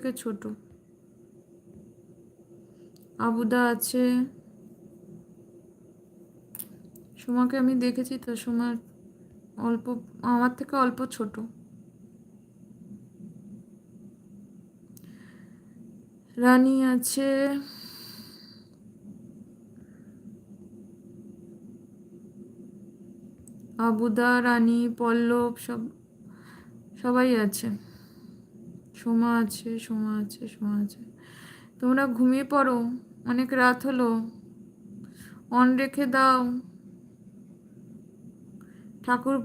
থেকে ছোট? আবুদা আছে। সোমাকে আমি দেখেছি তো সোমার অল্প, আমার থেকে অল্প ছোট। রানী আছে। আবুদা, রানী, পল্লব সব, সবাই আছে। সোমা আছে সোমা আছে সোমা আছে। তোমরা ঘুমিয়ে পড়ো, অনেক রাত হলো। অন রেখে দাও। ঠাকুর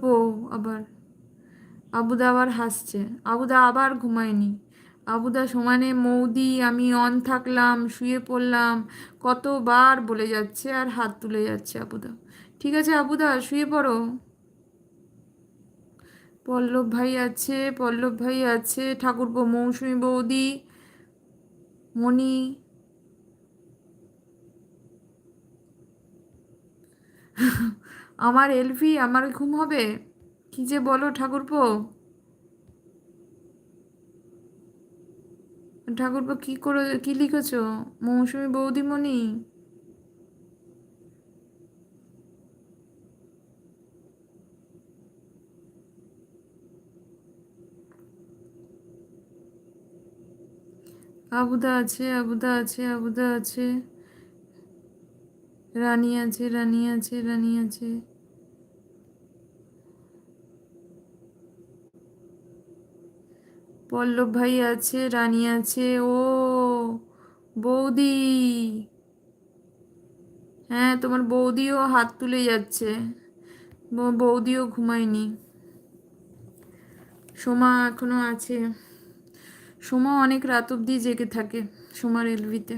আবার, আবুদা আবার হাসছে। আবুদা আবার ঘুমায়নি। আবুদা সমানে, মৌদি, আমি অন থাকলাম, শুয়ে পড়লাম। কতবার বলে যাচ্ছে আর হাত তুলে যাচ্ছে আবুদা। ঠিক আছে আবুদা, শুয়ে পড়ো। পল্লব ভাই আছে, পল্লব ভাই আছে ঠাকুরপো মৌসুমী বৌদি, মণি। আমার এলভি, আমার ঘুম হবে? কি যে বলো ঠাকুরপো ঠাকুরপো কি করে, কি লিখেছ? মৌসুমী বৌদিমণি আবুদা আছে আবুদা আছে আবুদা আছে। রানী আছে রানী আছে রানী আছে। পল্লব ভাই আছে, রানী আছে, ও বৌদি। হ্যাঁ তোমার বৌদিও হাত তুলে যাচ্ছে। বৌদিও ঘুমায়নি। সোমা এখনও আছে। সোমা অনেক রাত অবধি জেগে থাকে সোমার এলভিতে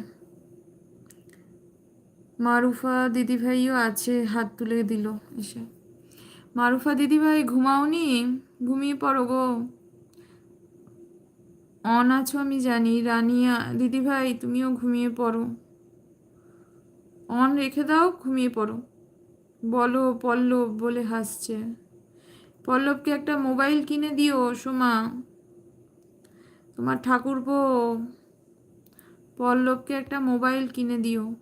মারুফা দিদিভাইও আছে, হাত তুলে দিল এসে। মারুফা দিদিভাই, ঘুমাওনি? ঘুমিয়ে পড়ো গো। অন আছো আমি জানি। রানিয়া, দিদিভাই, তুমিও ঘুমিয়ে পড়ো। অন রেখে দাও, ঘুমিয়ে পড়ো। বলো, পল্লব বলে হাসছে। পল্লবকে একটা মোবাইল কিনে দিও, সোমা। তোমার ঠাকুরপো, পল্লবকে একটা মোবাইল কিনে দিও।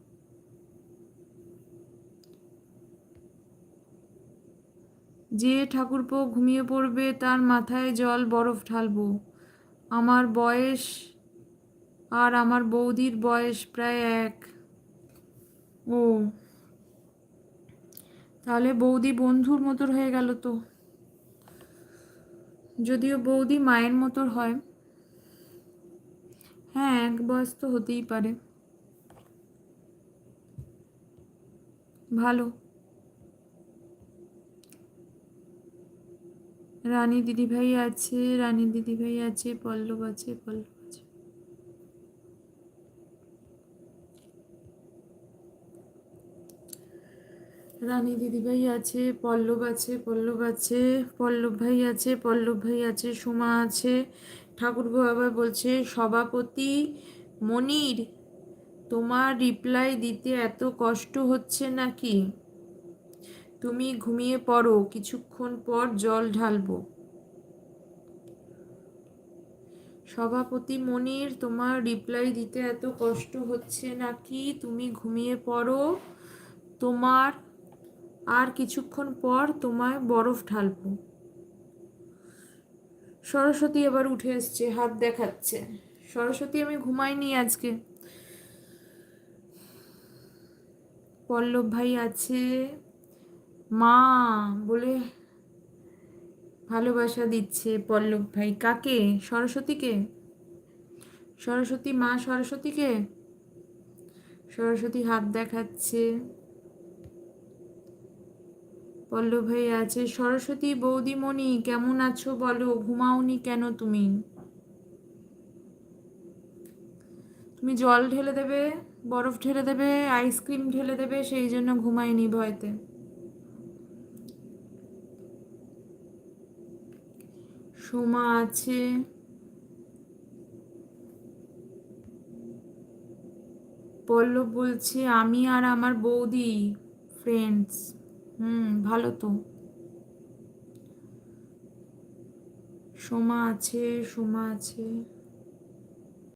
যে ঠাকুরপো ঘুমিয়ে পড়বে, তার মাথায় জল বরফ ঢালবো। আমার বয়স আর আমার বৌদির বয়স প্রায় এক। ও, তাহলে বৌদি বন্ধুর মতোর হয়ে গেল তো। যদিও বৌদি মায়ের মতোর হয়। হ্যাঁ এক বয়স তো হতেই পারে। ভালো। রানী দিদিভাই আছে, রানী দিদিভাই আছে, পল্লব আছে পল্লব আছে। রানী দিদিভাই আছে, পল্লব আছে পল্লব আছে, পল্লব ভাই আছে, পল্লব ভাই আছে, সোমা আছে ঠাকুরবু বাবা বলছে, সভাপতি মনির, তোমার রিপ্লাই দিতে এত কষ্ট হচ্ছে নাকি? তুমি ঘুমিয়ে পড়ো, কিছুক্ষণ পর জল ঢালবো। সভাপতি মনির, তোমার রিপ্লাই দিতে এত কষ্ট হচ্ছে নাকি? তুমি ঘুমিয়ে পড়ো, তোমার, আর কিছুক্ষণ পর তোমায় বরফ ঢালবো। সরস্বতী এবার উঠে এসছে, হাত দেখাচ্ছে। সরস্বতী, আমি ঘুমাইনি আজকে। পল্লব ভাই আছে। মা বলে ভালোবাসা দিচ্ছে পল্লব ভাই। কাকে? সরস্বতীকে? সরস্বতী মা সরস্বতীকে? সরস্বতী হাত দেখাচ্ছে। পল্লব ভাই আছে, সরস্বতী বৌদিমণি, কেমন আছো বলো? ঘুমাওনি কেন তুমি? তুমি জল ঢেলে দেবে, বরফ ঢেলে দেবে আইসক্রিম ঢেলে দেবে, সেই জন্য ঘুমাইনি ভয়তে। সোমা আছে। পল্লব বলছে, আমি আর আমার বৌদি ফ্রেন্ডস হুম ভালো তো। সোমা আছে সোমা আছে।